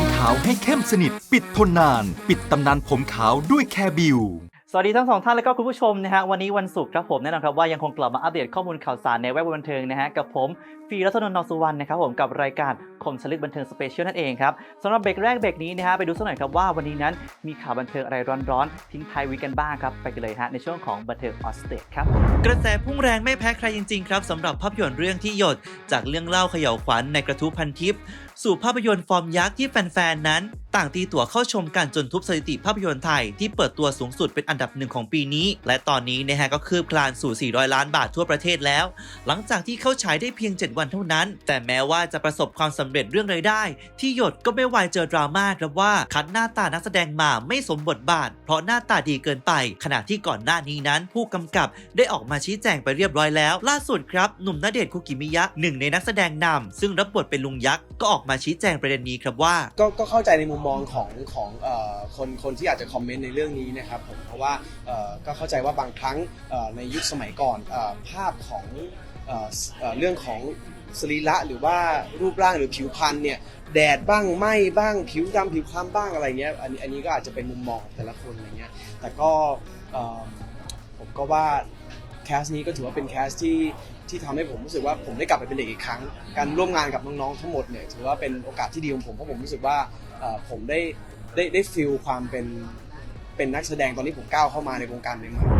ผมขาวให้เข้มสนิท ปิดทนนาน ปิดตำนานผมขาวด้วยแคบิวสวัสดีทั้งสองท่านและก็คุณผู้ชมนะฮะวันนี้วันศุกร์ครับผมแน่นอนครับว่ายังคงกลับมาอัปเดตข้อมูลข่าวสารในแวดวงบันเทิงนะฮะกับผมฟีรัตนนท์นสุวรรณนะครับผมกับรายการคมสลึกบันเทิงสเปเชียลนั่นเองครับสำหรับเบรกแรกเบรกนี้นะฮะไปดูสักหน่อยครับว่าวันนี้นั้นมีข่าวบันเทิงอะไรร้อนๆ ทิ้งท้ายวีกันบ้างครับ ไปกันเลยฮะในช่วงของบันเทิงออสเตดครับ กระแสพุ่งแรงไม่แพ้ใครจริงๆครับสำหรับภาพยนตร์เรื่องที่หยด จากเรื่องเล่าเขย่าวขวัญในกระทู้พันทิป สู่ภาพยนตร์ฟอร์มยักษ์ที่แฟนๆนั้น ต่างตีตั๋วเข้าชมกันจนทุบสถิติภาพยนตร์ไทยที่เปิดตัวสูงสุดเป็นอันดับหนึ่งของปีนี้ และตอนนี้นะฮะก็คืบคลานสู่ 400 ล้านบาททั่วประเทศแล้ว หลังจากที่เข้าฉายได้เพียง 7 วันเท่านั้น แต่แม้ว่าจะประสบความสำเร็จเรื่องรายได้ ที่หยดก็ไม่ไวเจอดราม่าครับว่าคัดหน้าตานักแสดงมาไม่สมบทบาท เพราะหน้าตาดีเกินไป ขณะที่ก่อนหน้านี้นั้น ผู้กำกับได้ออกมาชี้แจงไปเรียบร้อยแล้ว ล่าสุดครับหนุ่มณเดชน์คุกิมิยะหนึ่งในนักแสดงนำซึ่งรับบทเป็นลุงยักษ์ก็ออกมาชี้แจงประเด็นนี้ครับว่า ก็ก็เข้าใจในมุมมองของของเอ่อคนคนที่อาจจะคอมเมนต์ในเรื่องนี้นะครับผมเพราะว่าเอ่อก็เข้าใจว่าบางครั้งเอ่อในยุคสมัยก่อนเอ่อภาพของเอ่อเอ่อเรื่องของ สรีระหรือว่ารูปร่างหรือผิวพรรณเนี่ยแดดบ้างไหมบ้างผิวดำผิวคล้ำบ้างอะไรเงี้ยอันนี้อันนี้ก็อาจจะเป็นมุมมองของแต่ละคนอะไรเงี้ยแต่ก็เอ่อผมก็ว่าแคสนี้ก็ถือว่าเป็นแคสที่ที่ทำให้ผมรู้สึกว่าผมได้กลับไปเป็นเด็กอีกครั้ง การร่วมงานกับน้องๆทั้งหมดเนี่ยถือว่าเป็นโอกาสที่ดีของผมเพราะผมรู้สึกว่าเอ่อผมได้ได้ได้ฟิลความเป็นเป็นนักแสดงตอนที่ผมก้าวเข้ามาในวงการใหม่ๆ